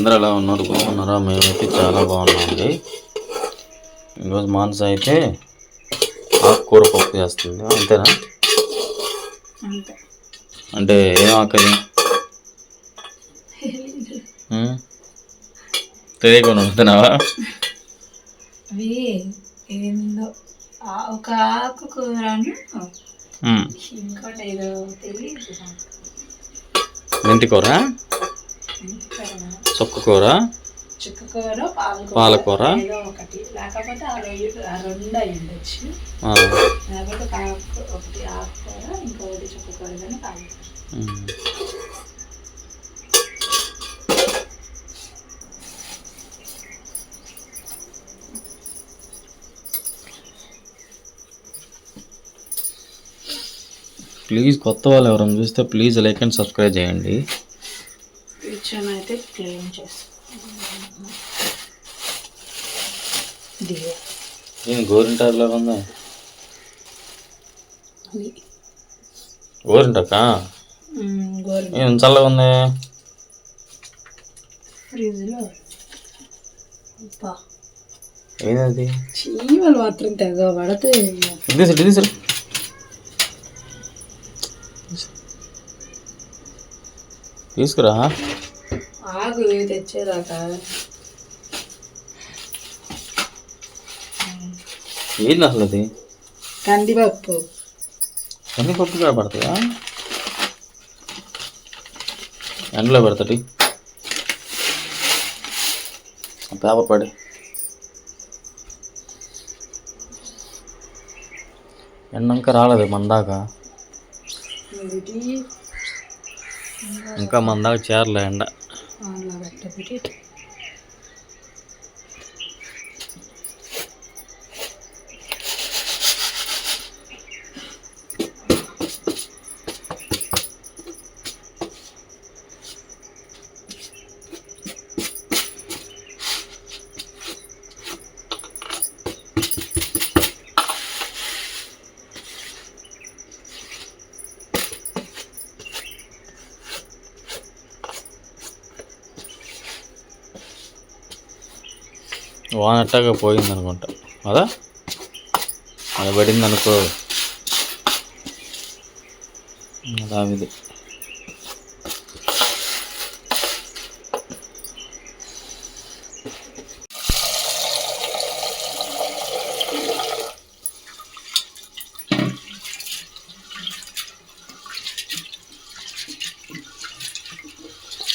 అందరూ ఎలా ఉన్నారు బాగున్నారా? మేమైతే చాలా బాగున్నామండి. ఈరోజు మానస అయితే ఆకుకూర పప్పు చేస్తుంది. అంతేనా? అంతే. అంటే ఏం ఆకలి? తెలియకుండా ఉంటున్నావా? ఒక ఆకుకూరను. ఇంకోటి ఏదో తెలియదు నాకు. మెంతి కూర చుక్కకూర పాలకూర. పాలకూర. ఏదో ఒకటి. లేకపోతే ఆ రెండు ఆ రెండు అయి ఉండొచ్చు ఆ, లేకపోతే ఒక ఆకు ఒకటి ఆకుకూర ఇంకొకటి చుక్కకూర కానీ పాలకూర. ఉమ్. ప్లీజ్ కొత్త వాళ్ళు ఎవరైనా చూస్తే ప్లీజ్ లైక్ అండ్ సబ్స్క్రైబ్ చేయండి. అయితే క్లీన్ నేను గోరింటాకులా ఉందా? గోరింటాకా? గోరు ఏం చల్లగా ఉంది? ఫ్రిడ్జ్లో చీమలు మాత్రం తెగ పడతాయి. ఇది సరే తీసుకురా. ఆగు తెచ్చేదాకా. ఏంది అసలు అది? కందిపప్పు. అన్ని పప్పు కూడా పడతాయా ఎండలో పెడతాటి. పేపర్ పడి ఎండ ఇంకా రాలేదు మన దాకా ఇది ఇంకా మన దాకా చేరలే ఎండ. আনলাম একটা প্যাকেট వాన అట్టాగా పోయింది అనుకుంటా కదా అది పడింది అనుకో అలా ఇది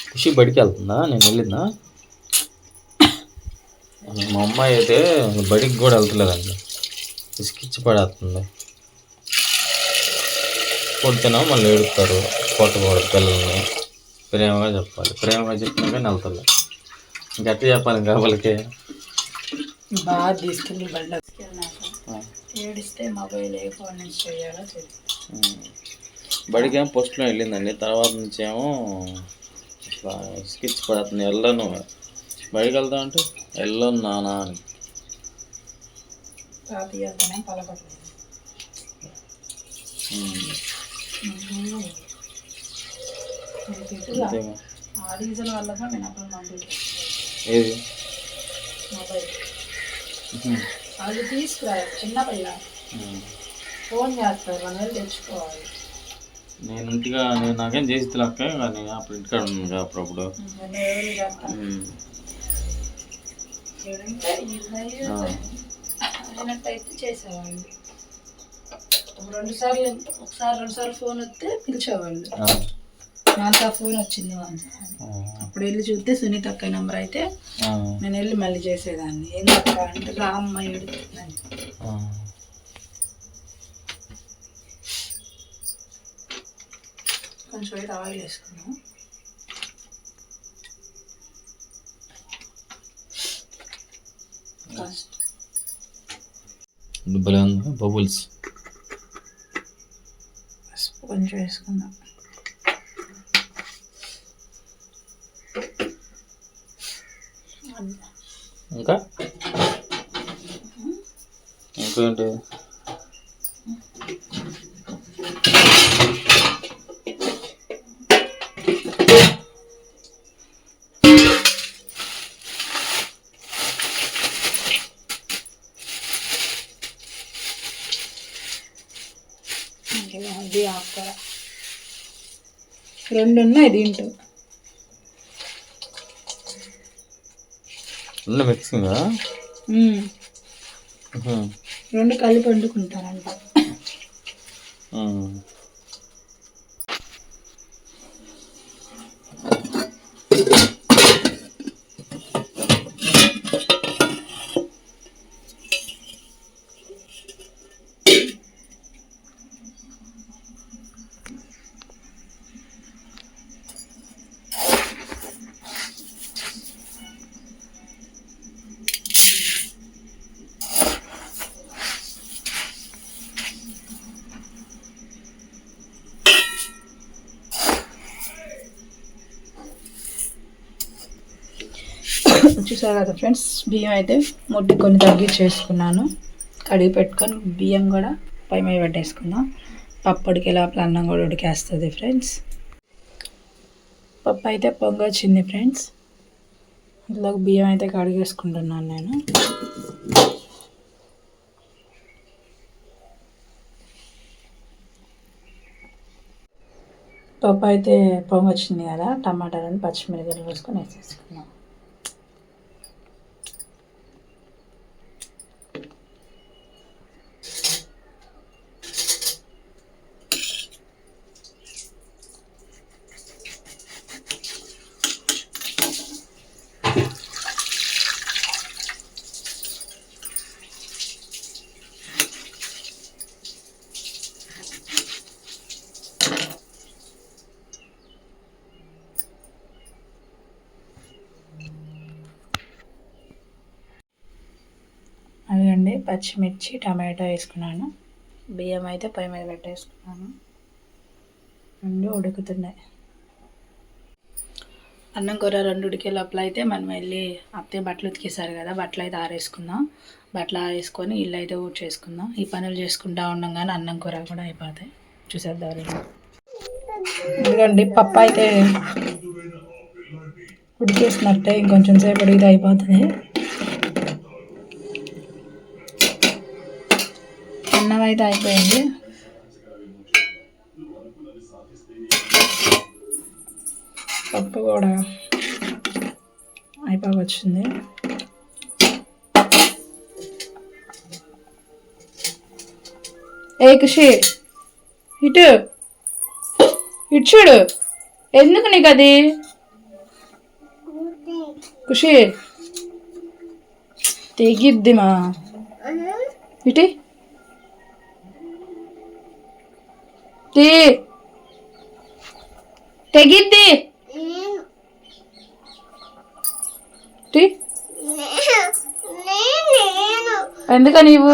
ఖుషి బడికి వెళ్తుందా నేను వెళ్ళిందా? మా అమ్మాయి అయితే బడికి కూడా వెళ్తలేదండి. ఇసుకిచ్చి పడేస్తుంది. కొడితేనో మళ్ళీ ఏడుస్తారు కొట్టకూడదు పిల్లల్ని. ప్రేమగా చెప్పాలి. ప్రేమగా చెప్పినా కానీ వెళ్తారు ఇంకెట్లా చెప్పాలి ఇంకా వాళ్ళకి? బాగా తీసుకెళ్ళి బండి ఏడిస్తే మొబైల్ ఏ ఫోన్ నుంచి చేయాలో తెలియదు బడికి ఏమో ఫస్ట్లో వెళ్ళిందండి. తర్వాత నుంచి ఏమో ఇట్లా ఇసుకిచ్చి పడుతుంది వెళ్ళను. బడికి వెళ్తా అంటే వెళ్ళను నానా అని. పలకట్లేదు. ఆ రీజన్ వల్ల నేను అప్పుడు ఏది? మొబైల్. అది తీసుకురా చిన్న పిల్ల. ఫోన్ చేస్తారు మన వెళ్ళి తెచ్చుకోవాలి. నేను ఇంటిగా నేను నాకేం చేసి తిలక్క కానీ అప్పుడు ఇంటికాడ ఉన్నాను అప్పుడప్పుడు నేను ఎవరు చేస్తాను ఉమ్. ఎవరంటే ఇది ఆ. అయినట్టయితే చేసేవాళ్ళు రెండు సార్లు ఒకసారి రెండు సార్లు ఫోన్ వస్తే పిలిచేవాళ్ళు. నాకు ఫోన్ వచ్చింది వాళ్ళు. అప్పుడు వెళ్ళి చూస్తే సునీత అక్క నెంబర్ అయితే. నేను వెళ్ళి మళ్ళీ చేసేదాన్ని ఎందుకు అంటే రామ్మ. కొంచెం ఆయిల్ వేసుకున్నాం ఇది భలే ఉంది బబుల్స్ పసుపు కొంచెం వేసుకుందాం ఇంకా ఇంకేంటి రెండు ఉన్నాయి దీంట్లో. ఉన్న మిక్సింగ్. రెండు కలిపి వండుకుంటారంట చూసారు కదా ఫ్రెండ్స్ బియ్యం అయితే ముట్టి కొన్ని తగ్గించేసుకున్నాను కడిగి పెట్టుకొని బియ్యం కూడా పై మీద పెట్టేసుకుందాం. పప్పుడికి లోపల అన్నం కూడా ఉడికేస్తుంది ఫ్రెండ్స్ పప్పు అయితే పొంగొచ్చింది ఫ్రెండ్స్ ఇందులోకి బియ్యం అయితే కడిగేసుకుంటున్నాను నేను. పప్పు అయితే పొంగొచ్చింది కదా టమాటాలను పచ్చిమిరపకాయలు వేసుకొని వేసేసుకున్నాం అదిగండి పచ్చిమిర్చి టమాటో వేసుకున్నాను. బియ్యం అయితే పై మీద పెట్టేసుకున్నాను. రెండు ఉడుకుతున్నాయి. అన్నం కూర రెండు ఉడికే లోపల అయితే మనం వెళ్ళి అత్తే బట్టలు ఉతికేసారు కదా బట్టలు అయితే ఆరేసుకుందాం. బట్టలు ఆరేసుకొని ఇల్లు అయితే ఊడ్ చేసుకుందాం ఈ పనులు చేసుకుంటా ఉండగానే అన్నం కూర కూడా అయిపోతాయి. చూసేద్దాం ఎందుకండి పప్పు అయితే ఉడికేసినట్టే ఇంకొంచెం సేపు ఉడికితే అయిపోతుంది అన్నం అయితే అయిపోయింది. పప్పు కూడా అయిపోవచ్చింది. ఏ ఖుషి ఇటు ఇటు చూడు. ఎందుకు నీకు అది? ఖుషి తెగిద్ది మా. ఇటీ. టీ తెగిద్ది. టీ ఎందుక నీవు?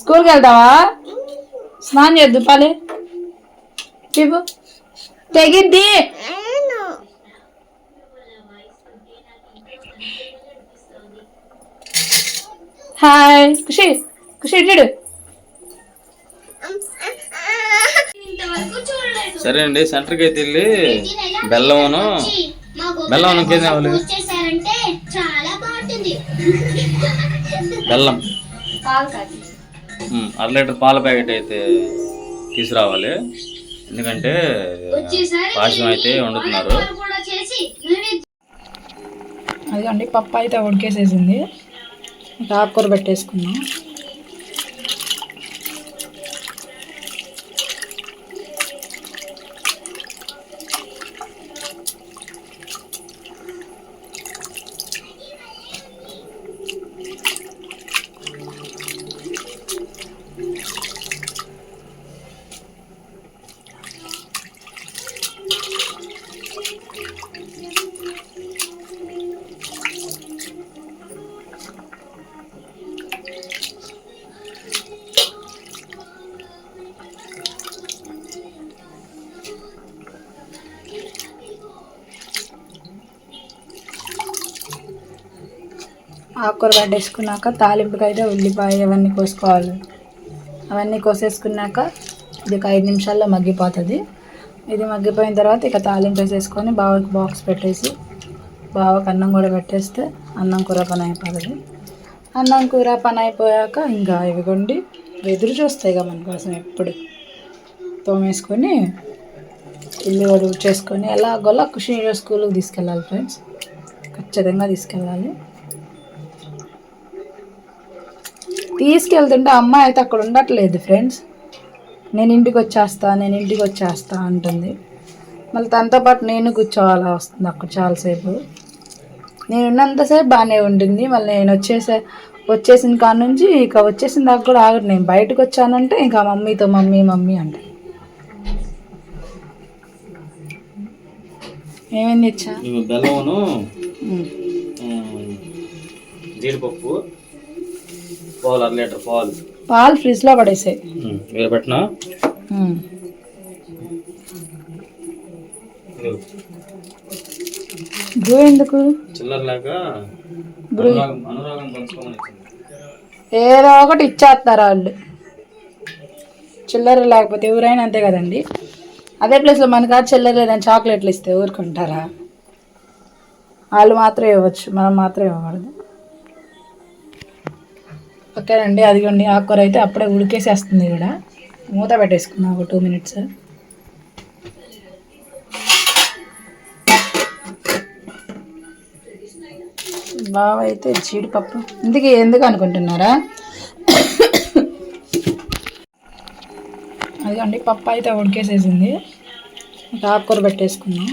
స్కూల్కి వెళ్తావా? స్నానం చేద్దు పాలి. చెప్పు తెగిద్ది. హాయ్. ఖుషి ఖుషి ఇటు సరే అండి సెంటర్కి అయితే వెళ్ళి బెల్లమును బెల్లం. ఇంకేం కావాలి బెల్లం అర లీటర్ పాల ప్యాకెట్ అయితే తీసుకురావాలి. ఎందుకంటే పాశం అయితే వండుతున్నారు. అదిగోండి పప్పు అయితే ఉడికేసేసింది. ఆకుకూర పెట్టేసుకుందాం. ఆకుకూర వేసుకున్నాక తాలింపుకి అయితే ఉల్లిపాయ అవన్నీ కోసుకోవాలి. అవన్నీ కోసేసుకున్నాక ఇది ఒక ఐదు నిమిషాల్లో మగ్గిపోతుంది. ఇది మగ్గిపోయిన తర్వాత ఇక తాలింపు వేసేసుకొని బావకి బాక్స్ పెట్టేసి బావకి అన్నం కూడా పెట్టేస్తే అన్నం కూర పని అయిపోతుంది. అన్నం కూర పని అయిపోయాక ఇంకా ఇవిగొండి ఎదురు చూస్తాయి ఇక మన కోసం ఎప్పుడు. తోమేసుకొని ఇల్లు కూడా చేసుకొని ఎలాగోలా ఖుషి స్కూల్కి తీసుకెళ్ళాలి ఫ్రెండ్స్ ఖచ్చితంగా తీసుకెళ్ళాలి. తీసుకెళ్తుంటే అమ్మాయి అయితే అక్కడ ఉండట్లేదు ఫ్రెండ్స్ నేను ఇంటికి వచ్చేస్తా నేను ఇంటికి వచ్చేస్తా అంటుంది. మళ్ళీ తనతో పాటు నేను కూర్చోవాలా వస్తుంది అక్కడ చాలాసేపు. నేను ఉన్నంతసేపు బాగానే ఉంటుంది. మళ్ళీ నేను వచ్చేసే వచ్చేసిన కాడ నుంచి ఇక వచ్చేసిన దాకా కూడా ఆగదు. నేను బయటకు వచ్చానంటే ఇంకా మమ్మీతో మమ్మీ మమ్మీ అంట ఏమేమి తెచ్చా జీడిపప్పు పాలు అర లీటర్ పాలు. పాలు ఫ్రిడ్జ్లో పడేసాయి. ఉమ్, వేరే పెట్టినా? బ్రూ ఎందుకు? ఏదో ఒకటి ఇచ్చేస్తారు వాళ్ళు. చిల్లర లేకపోతే ఎవరైనా అంతే కదండి. అదే ప్లేస్లో మన కాదు చిల్లర లేదని చాక్లెట్లు ఇస్తే ఊరుకుంటారా? వాళ్ళు మాత్రం ఇవ్వచ్చు మనం మాత్రం ఇవ్వకూడదు. ఓకేనండి అదిగోండి ఆకుకూర అయితే అప్పుడే ఉడికేసేస్తుంది కూడా. మూత పెట్టేసుకున్నాం ఒక టూ మినిట్స్. బావ అయితే జీడిపప్పు. ఇందుకే ఎందుకు అనుకుంటున్నారా? అదిగోండి పప్పు అయితే ఉడికేసేసింది. ఆకుకూర పెట్టేసుకున్నాం.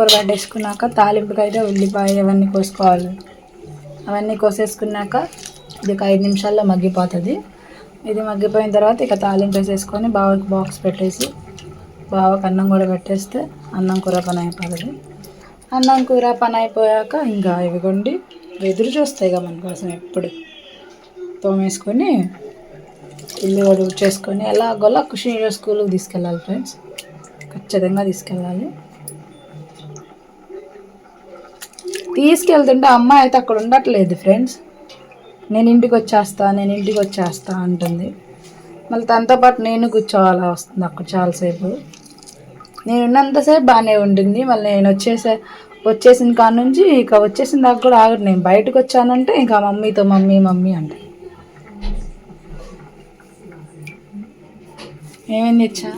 కుక్కర్ పెట్టేసుకున్నాక తాలింపుకి అయితే ఉల్లిపాయ అవన్నీ కోసుకోవాలి. అవన్నీ కోసేసుకున్నాక ఇది ఒక ఐదు నిమిషాల్లో మగ్గిపోతుంది. ఇది మగ్గిపోయిన తర్వాత ఇక తాలింపు వేసేసుకొని బావకి బాక్స్ పెట్టేసి బావకి అన్నం కూడా పెట్టేస్తే అన్నం కూర పని అయిపోతుంది. అన్నం కూర పని అయిపోయాక ఇంకా ఇవిగొండి ఎదురు చూస్తాయి ఇక మన కోసం ఎప్పుడు. తోమేసుకొని ఇల్లు కూడా చేసుకొని ఎలాగోలా ఖుషి స్కూల్కి తీసుకెళ్ళాలి ఫ్రెండ్స్. ఖచ్చితంగా తీసుకెళ్ళాలి. తీసుకెళ్తుంటే అమ్మాయి అయితే అక్కడ ఉండట్లేదు ఫ్రెండ్స్ నేను ఇంటికి వచ్చేస్తా నేను ఇంటికి వచ్చేస్తా అంటుంది. మళ్ళీ తనతో పాటు నేను కూర్చోవాలా వస్తుంది అక్కడ చాలాసేపు. నేను ఉన్నంతసేపు బాగానే ఉంటుంది మళ్ళీ నేను వచ్చేసే వచ్చేసిన కాడ నుంచి ఇక వచ్చేసిన దాకా కూడా ఆగదు. నేను బయటకు వచ్చానంటే ఇంకా మమ్మీతో మమ్మీ మమ్మీ అంట ఏమేమి తెచ్చా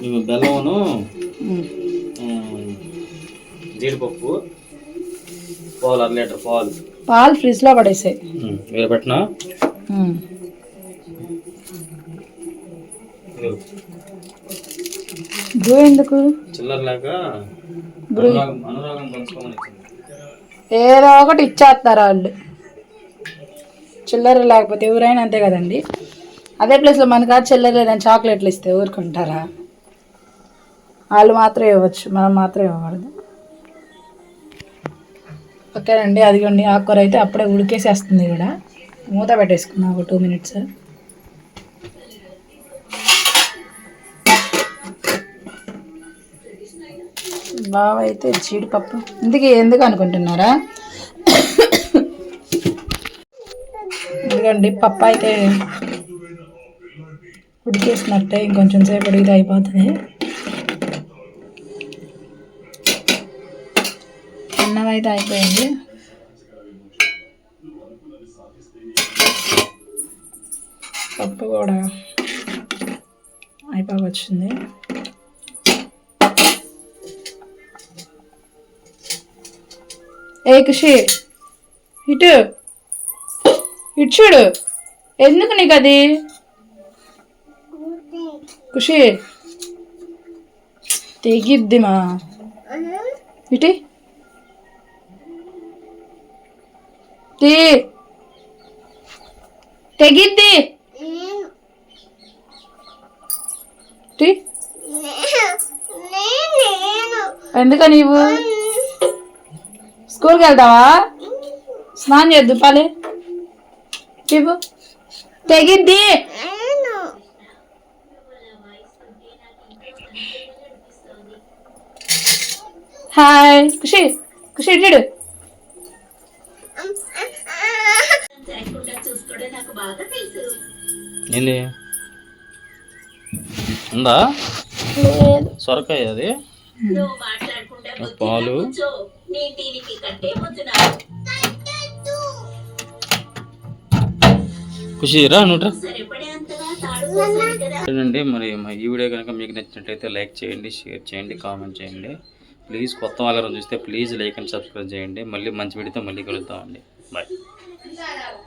జీడిపప్పు పాలు అర లీటర్ పాలు. పాలు ఫ్రిడ్జ్లో పడేసాయి. ఉమ్, వేరే పెట్టినా. బ్రూ ఎందుకు? చిల్లర లేక బ్రూ. అనురాగం అనురాగం పంచుకోమని ఇచ్చింది. ఏదో ఒకటి ఇచ్చేస్తారు వాళ్ళు. చిల్లర లేకపోతే ఎవరైనా అంతే కదండి. అదే ప్లేస్లో మన కాదు చిల్లర లేదని చాక్లెట్లు ఇస్తే ఊరుకుంటారా? వాళ్ళు మాత్రం ఇవ్వచ్చు మనం మాత్రం ఇవ్వకూడదు. ఓకేనండి అదిగోండి ఆకుకూర అయితే అప్పుడే ఉడికేసేస్తుంది కూడా. మూత పెట్టేసుకున్నాం ఒక టూ మినిట్స్. బాగా అయితే జీడిపప్పు. ఇందుకే ఎందుకు అనుకుంటున్నారా? ఎందుకండి పప్పు అయితే ఉడికేసినట్టే ఇంకొంచెం సేపు ఉడికితే అయిపోతుంది. అన్నం అయితే అయిపోయింది. పప్పు కూడా అయిపోవచ్చింది ఏ ఖుషి ఇటు ఇటు చూడు. ఎందుకు నీకు అది ఖుషి తెగిద్ది మా. ఇటు. తీ తెగిద్ది. టీ ఎందుక నీవు? స్కూల్కి వెళ్తావా? స్నానం చేద్దు పాలే. చెప్పు తెగిద్ది. హాయ్. ఖుషి ఖుషి ఇటు ఏంది? ఉందా? సొరకాయ అది? పాలు. ఖుషి రా నువ్వు అండి మరి మా ఈ వీడియో కనుక మీకు నచ్చినట్లయితే లైక్ చేయండి షేర్ చేయండి కామెంట్ చేయండి. ప్లీజ్ కొత్త వాళ్ళని చూస్తే ప్లీజ్ లైక్ అండ్ సబ్స్క్రైబ్ చేయండి. మళ్ళీ మంచి వీడియోతో మళ్ళీ కలుద్దామండి. బాయ్. Sara.